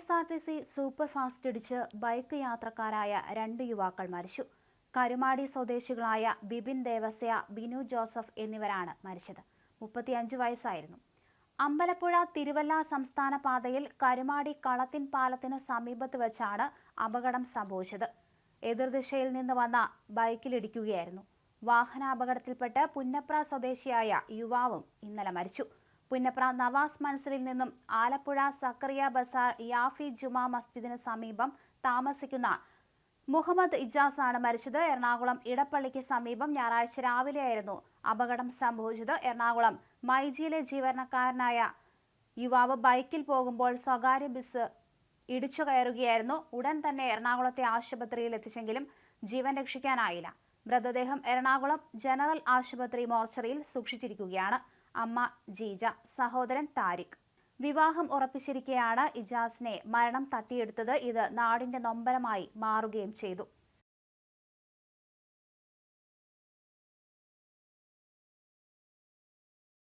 S R T C super fast ഇടിച്ച് bike യാത്രക്കാരായ രണ്ട് യുവാക്കൾ മരിച്ചു. കരുമാടി സ്വദേശികളായ ബിബിൻ ദേവസ്യ ബിനു ജോസഫ് എന്നിവരാണ് മരിച്ചത്. മുപ്പത്തിയഞ്ച് വയസ്സായിരുന്നു. അമ്പലപ്പുഴ തിരുവല്ല സംസ്ഥാന പാതയിൽ കരുമാടി കളത്തിൻ പാലത്തിന് സമീപത്ത് വെച്ചാണ് അപകടം സംഭവിച്ചത്. എതിർദിശയിൽ നിന്ന് വന്ന ബൈക്കിലിടിക്കുകയായിരുന്നു വാഹനാപകടത്തിൽപ്പെട്ട് പുന്നപ്ര സ്വദേശിയായ യുവാവും ഇന്നലെ മരിച്ചു. പുന്നപ്ര നവാസ് മൻസറിൽ നിന്നും ആലപ്പുഴ സക്കറിയ ബസാർ യാഫി ജുമാ മസ്ജിദിന് സമീപം താമസിക്കുന്ന മുഹമ്മദ് ഇജാസ് ആണ് മരിച്ചത്. എറണാകുളം ഇടപ്പള്ളിക്ക് സമീപം ഞായറാഴ്ച രാവിലെയായിരുന്നു അപകടം സംഭവിച്ചത്. എറണാകുളം മൈജിയിലെ ജീവനക്കാരനായ യുവാവ് ബൈക്കിൽ പോകുമ്പോൾ സ്വകാര്യ ബസ് ഇടിച്ചു കയറുകയായിരുന്നു. ഉടൻ തന്നെ എറണാകുളത്തെ ആശുപത്രിയിൽ എത്തിച്ചെങ്കിലും ജീവൻ രക്ഷിക്കാനായില്ല. മൃതദേഹം എറണാകുളം ജനറൽ ആശുപത്രി മോർച്ചറിയിൽ സൂക്ഷിച്ചിരിക്കുകയാണ്. അമ്മ ജീജ സഹോദരൻ താരിഖ്. വിവാഹം ഉറപ്പിച്ചിരിക്കെയാണ് ഇജാസിനെ മരണം തട്ടിയെടുത്തത്. ഇത് നാടിന്റെ നൊമ്പരമായി മാറുകയും ചെയ്തു.